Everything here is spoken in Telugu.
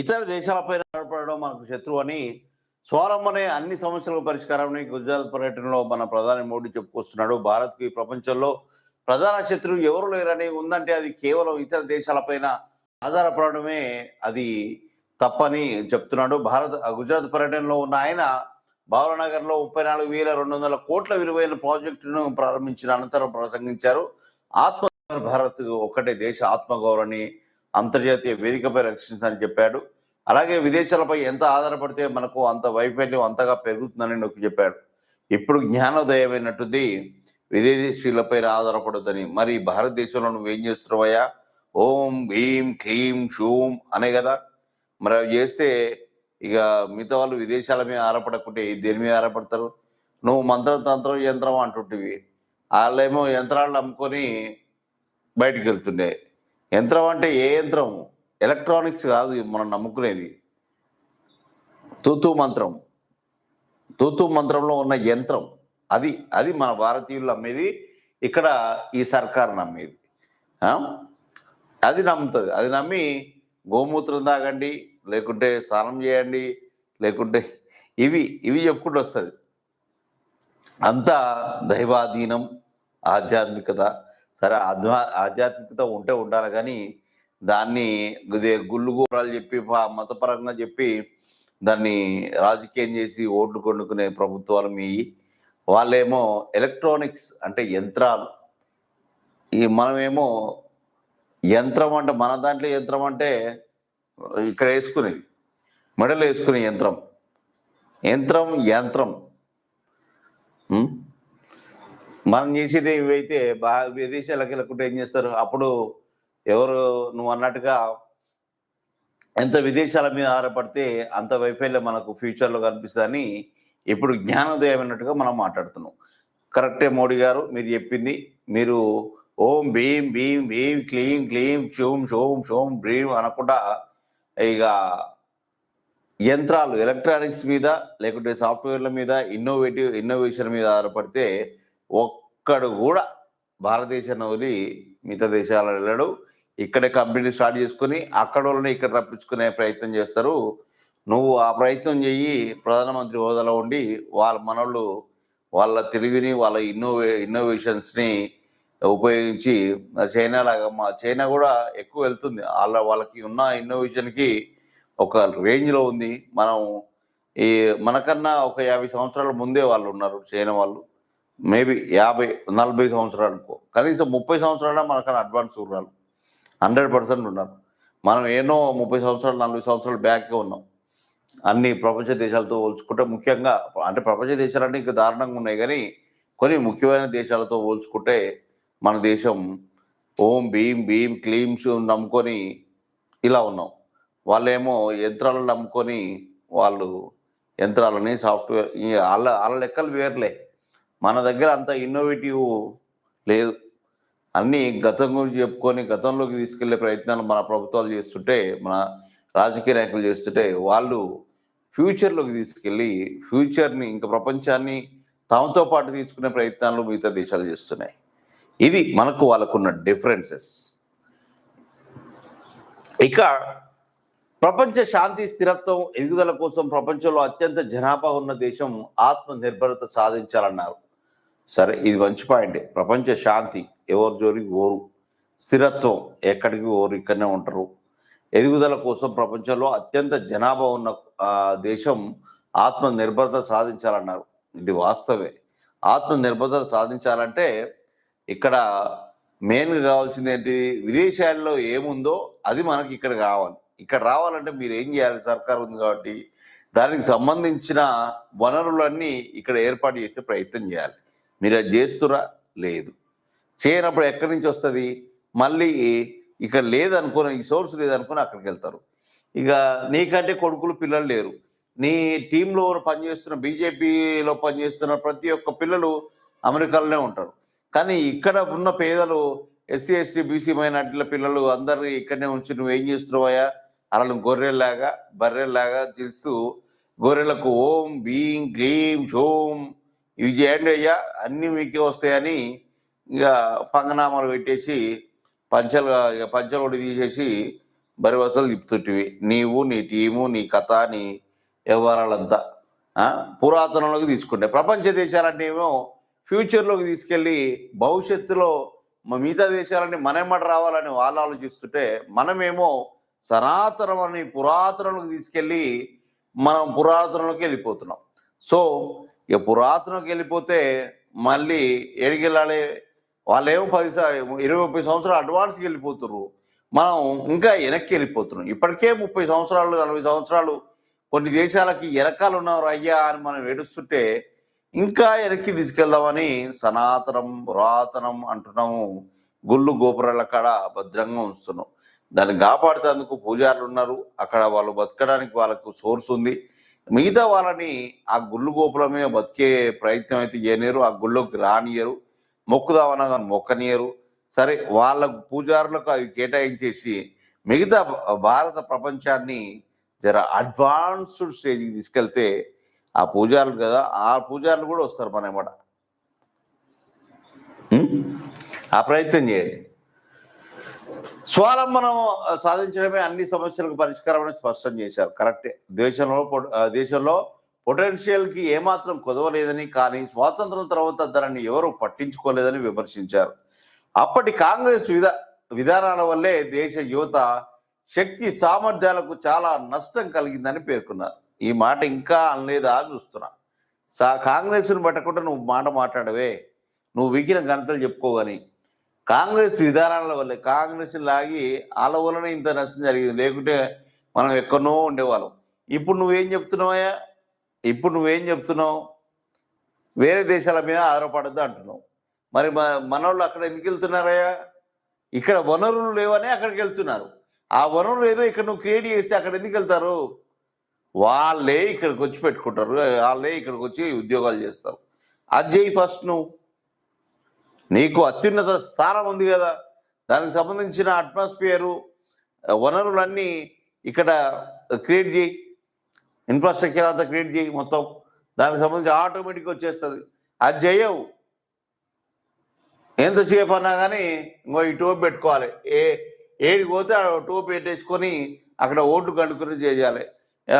ఇతర దేశాలపై ఆధారపడడం మనకు శత్రువు అని స్వావలంబనే అన్ని సమస్యలకు పరిష్కారాన్ని గుజరాత్ పర్యటనలో మన ప్రధాని మోడీ చెప్పుకొస్తున్నాడు. భారత్కి ప్రపంచంలో ప్రధాన శత్రువు ఎవరు లేరని ఉందంటే అది కేవలం ఇతర దేశాలపైన ఆధారపడమే అది తప్పని చెప్తున్నాడు. భారత్ గుజరాత్ పర్యటనలో ఉన్న ఆయన భావనగర్లో ముప్పై నాలుగు వేల రెండు వందల కోట్ల విలువైన ప్రాజెక్టును ప్రారంభించిన అనంతరం ప్రసంగించారు. ఆత్మ భారత్ ఒక్కటే దేశ ఆత్మగౌరవని అంతర్జాతీయ వేదికపై రక్షించాలని చెప్పాడు. అలాగే విదేశాలపై ఎంత ఆధారపడితే మనకు అంత వైఫల్యం అంతగా పెరుగుతుందని నొక్కి చెప్పాడు. ఇప్పుడు జ్ఞానోదయమైనట్టుది. విదేశీయులపై ఆధారపడొద్దని. మరి భారతదేశంలో నువ్వు ఏం చేస్తున్నావయ్యా? ఓం భీం క్లీం షూం అనే కదా. మరి అవి చేస్తే ఇక మిగతా వాళ్ళు విదేశాల మీద ఆధారపడకుంటే దేని మీద ఆధారపడతారు? నువ్వు మంత్రం తంత్రం యంత్రం అంటుంటివి. వాళ్ళేమో యంత్రాలను అమ్ముకొని బయటకు వెళ్తుండే యంత్రం అంటే ఏ యంత్రం? ఎలక్ట్రానిక్స్ కాదు మనం నమ్ముకునేది. తూతు మంత్రం. తూతు మంత్రంలో ఉన్న యంత్రం. అది అది మన భారతీయులు నమ్మేది ఇక్కడ ఈ సర్కార్ నమ్మేది. అది నమ్ముతుంది. అది నమ్మి గోమూత్రం తాగండి లేకుంటే స్నానం చేయండి లేకుంటే ఇవి ఇవి చెప్పుకుంటూ వస్తుంది. అంతా దైవాధీనం ఆధ్యాత్మికత సరే ఆధ్యా ఆధ్యాత్మికత ఉంటే ఉండాలి కానీ దాన్ని గుళ్ళు గోరాలు చెప్పి మతపరంగా చెప్పి దాన్ని రాజకీయం చేసి ఓట్లు కొనుక్కునే ప్రభుత్వాలు మీ వాళ్ళేమో ఎలక్ట్రానిక్స్ అంటే యంత్రాలు. ఈ మనమేమో యంత్రం అంటే మన దాంట్లో యంత్రం అంటే ఇక్కడ వేసుకునేది మెడలు వేసుకునే యంత్రం. యంత్రం యంత్రం. మనం చేసేది ఇవైతే బాగా విదేశాలకు వెళ్ళకుంటే ఏం చేస్తారు? అప్పుడు ఎవరు నువ్వు అన్నట్టుగా ఎంత విదేశాల మీద ఆధారపడితే అంత వైఫల్యం మనకు ఫ్యూచర్లో కనిపిస్తుందని ఇప్పుడు జ్ఞానోదయం అన్నట్టుగా మనం మాట్లాడుతున్నాం. కరెక్టే మోడీ గారు మీరు చెప్పింది. మీరు ఓం భీం భీం భీం క్లీం క్లీం షోం షోం షోం భ్రీం అనకుండా ఇక యంత్రాలు ఎలక్ట్రానిక్స్ మీద లేకుంటే సాఫ్ట్వేర్ల మీద ఇన్నోవేటివ్ ఇన్నోవేషన్ మీద ఆధారపడితే ఒక్కడు కూడా భారతదేశాన్ని వదిలి మిగతా దేశాలు వెళ్ళడు. ఇక్కడే కంపెనీ స్టార్ట్ చేసుకుని అక్కడ వాళ్ళని ఇక్కడ రప్పించుకునే ప్రయత్నం చేస్తారు. నువ్వు ఆ ప్రయత్నం చెయ్యి ప్రధానమంత్రి హోదాలో ఉండి వాళ్ళ మనోళ్ళు వాళ్ళ తెలివిని వాళ్ళ ఇన్నోవే ఇన్నోవేషన్స్ని ఉపయోగించి చైనా లాగా మా చైనా కూడా ఎక్కువ వెళ్తుంది. వాళ్ళ వాళ్ళకి ఉన్న ఇన్నోవేషన్కి ఒక రేంజ్లో ఉంది. మనం ఈ మనకన్నా ఒక యాభై సంవత్సరాల ముందే వాళ్ళు ఉన్నారు చైనా వాళ్ళు. మేబీ యాభై నలభై సంవత్సరాలకు కనీసం ముప్పై సంవత్సరాల మనకన్నా అడ్వాన్స్ ఉన్నారు హండ్రెడ్ పర్సెంట్ ఉన్నారు. మనం ఎన్నో ముప్పై సంవత్సరాలు నలభై సంవత్సరాలు బ్యాక్గా ఉన్నాం. అన్ని ప్రపంచ దేశాలతో పోల్చుకుంటే ముఖ్యంగా అంటే ప్రపంచ దేశాలన్నీ ఇంకా దారుణంగా ఉన్నాయి కానీ కొన్ని ముఖ్యమైన దేశాలతో పోల్చుకుంటే మన దేశం ఓం భీం భీం క్లీమ్స్ నమ్ముకొని ఇలా ఉన్నాం. వాళ్ళేమో యంత్రాలను నమ్ముకొని వాళ్ళు యంత్రాలని సాఫ్ట్వేర్ వాళ్ళ వాళ్ళ లెక్కలు వేర్లే. మన దగ్గర అంత ఇన్నోవేటివ్ లేదు. అన్నీ గతం గురించి చెప్పుకొని గతంలోకి తీసుకెళ్ళే ప్రయత్నాలు మన ప్రభుత్వాలు చేస్తుంటే మన రాజకీయ నాయకులు చేస్తుంటే వాళ్ళు ఫ్యూచర్లోకి తీసుకెళ్ళి ఫ్యూచర్ని ఇంకా ప్రపంచాన్ని తమతో పాటు తీసుకునే ప్రయత్నాలు మిగతా దేశాలు చేస్తున్నాయి. ఇది మనకు వాళ్ళకున్న డిఫరెన్సెస్ ఇక ప్రపంచ శాంతి స్థిరత్వం ఎదుగుదల కోసం ప్రపంచంలో అత్యంత జనాభా ఉన్న దేశం ఆత్మ నిర్భరత సాధించాలన్నారు. సరే ఇది మంచి పాయింటే. ప్రపంచ శాంతి ఎవరి జోలికి ఓరు స్థిరత్వం ఎక్కడికి ఓరు ఇక్కడనే ఉంటారు. ఎదుగుదల కోసం ప్రపంచంలో అత్యంత జనాభా ఉన్న దేశం ఆత్మ నిర్భరత సాధించాలన్నారు. ఇది వాస్తవే ఆత్మ నిర్భరత సాధించాలంటే ఇక్కడ మెయిన్గా కావాల్సింది ఏంటి? విదేశాల్లో ఏముందో అది మనకి ఇక్కడ కావాలి. ఇక్కడ రావాలంటే మీరు ఏం చేయాలి? సర్కార్ ఉంది కాబట్టి దానికి సంబంధించిన వనరులన్నీ ఇక్కడ ఏర్పాటు చేసే ప్రయత్నం చేయాలి. మీరు అది చేస్తురా? లేదు. చేయనప్పుడు ఎక్కడి నుంచి వస్తుంది? మళ్ళీ ఇక్కడ లేదనుకుని ఈ సోర్స్ లేదనుకుని అక్కడికి వెళ్తారు. ఇక నీకంటే కొడుకులు పిల్లలు లేరు. నీ టీంలో పనిచేస్తున్న బీజేపీలో పనిచేస్తున్న ప్రతి ఒక్క పిల్లలు అమెరికాలోనే ఉంటారు. కానీ ఇక్కడ ఉన్న పేదలు ఎస్సీ ఎస్టీ బీసీ మైనార్టీల పిల్లలు అందరూ ఇక్కడనే ఉంచి నువ్వు ఏం చేస్తున్నావయ్యా? అలా గొర్రెల్లాగా బర్రెల్లాగా తెలుస్తూ గొర్రెలకు ఓం బీం క్లీం షోం ఇవి చేయండి అయ్యా అన్నీ మీకే వస్తాయని ఇక పంగనామాలు పెట్టేసి పంచలు ఇక పంచలు ఒకటి తీసేసి బరివతలు తిప్పుతుంటివి. నీవు నీ టీము నీ కథ నీ వ్యవహారాలంతా పురాతనంలోకి తీసుకుంటే ప్రపంచ దేశాలన్నీ ఏమో ఫ్యూచర్లోకి తీసుకెళ్ళి భవిష్యత్తులో మిగతా దేశాలన్నీ మనెమ్మట రావాలని వాళ్ళు ఆలోచిస్తుంటే మనమేమో సనాతనం అని పురాతనంలోకి తీసుకెళ్ళి మనం పురాతనంలోకి వెళ్ళిపోతున్నాం. సో ఇక పురాతనకి వెళ్ళిపోతే మళ్ళీ ఎడికెళ్ళాలి వాళ్ళేమో పది ఇరవై ముప్పై సంవత్సరాలు అడ్వాన్స్కి వెళ్ళిపోతున్నారు మనం ఇంకా వెనక్కి వెళ్ళిపోతున్నాం. ఇప్పటికే ముప్పై సంవత్సరాలు నలభై సంవత్సరాలు కొన్ని దేశాలకి వెనకాలు ఉన్నారు అయ్యా అని మనం ఏడుస్తుంటే ఇంకా వెనక్కి తీసుకెళ్దామని సనాతనం పురాతనం అంటున్నాము. గుళ్ళు గోపురాల కాడ భద్రంగా ఉంచుతున్నాం. దాన్ని కాపాడుతేందుకు పూజారులు ఉన్నారు. అక్కడ వాళ్ళు బతకడానికి వాళ్ళకు సోర్స్ ఉంది. మిగతా వాళ్ళని ఆ గుళ్ళు గోపురమే బతికే ప్రయత్నం అయితే చేయనియరు ఆ గుళ్ళోకి రానియరు మొక్కుదామనగా మొక్కనియరు సరే వాళ్ళ పూజారులకు అవి కేటాయించేసి మిగతా భారత ప్రపంచాన్ని జర అడ్వాన్స్డ్ స్టేజ్కి తీసుకెళ్తే ఆ పూజారులు కదా ఆ పూజారులు కూడా వస్తారు మన ఆ ప్రయత్నం చేయండి. స్వాలంబనం సాధించడమే అన్ని సమస్యలకు పరిష్కారం అని స్పష్టం చేశారు. కరెక్టే. దేశంలో దేశంలో పొటెన్షియల్కి ఏమాత్రం కుదవలేదని కానీ స్వాతంత్రం తర్వాత దానిని ఎవరూ పట్టించుకోలేదని విమర్శించారు. అప్పటి కాంగ్రెస్ విధా విధానాల వల్లే దేశ యువత శక్తి సామర్థ్యాలకు చాలా నష్టం కలిగిందని పేర్కొన్నారు. ఈ మాట ఇంకా అనలేదా చూస్తున్నా. సా కాంగ్రెస్ను పట్టకుండా నువ్వు మాట మాట్లాడవే. నువ్వు వికిన ఘనతలు చెప్పుకోవని. కాంగ్రెస్ విధానాల వల్ల కాంగ్రెస్ లాగి వాళ్ళ వల్లనే ఇంత నష్టం జరిగింది. లేకుంటే మనం ఎక్కడనో ఉండేవాళ్ళం. ఇప్పుడు నువ్వేం చెప్తున్నావయ్యా? ఇప్పుడు నువ్వేం చెప్తున్నావు? వేరే దేశాల మీద ఆధారపడద్దు అంటున్నావు. మరి మ- మనోళ్ళు అక్కడ ఎందుకు వెళ్తున్నారయ్యా? ఇక్కడ వనరులు లేవని అక్కడికి వెళ్తున్నారు. ఆ వనరులు ఏదో ఇక్కడ నువ్వు క్రియేట్ చేస్తే అక్కడ ఎందుకు వెళ్తారు? వాళ్ళే ఇక్కడికి వచ్చి పెట్టుకుంటారు. వాళ్ళే ఇక్కడికి వచ్చి ఉద్యోగాలు చేస్తారు. అది చేయి ఫస్ట్ నువ్వు. నీకు అత్యున్నత స్థానం ఉంది కదా. దానికి సంబంధించిన అట్మాస్ఫియరు వనరులన్నీ ఇక్కడ క్రియేట్ చేయి. ఇన్ఫ్రాస్ట్రక్చర్ అంతా క్రియేట్ చేయి మొత్తం. దానికి సంబంధించి ఆటోమేటిక్ వచ్చేస్తుంది. అది చేయవు. ఎంతసేపు అన్నా కానీ ఇంకో ఈ టోప్ పెట్టుకోవాలి. ఏ ఏడికి పోతే ఆ టోప్ పెట్టేసుకొని అక్కడ ఓట్లు కండుకుని చేయాలి.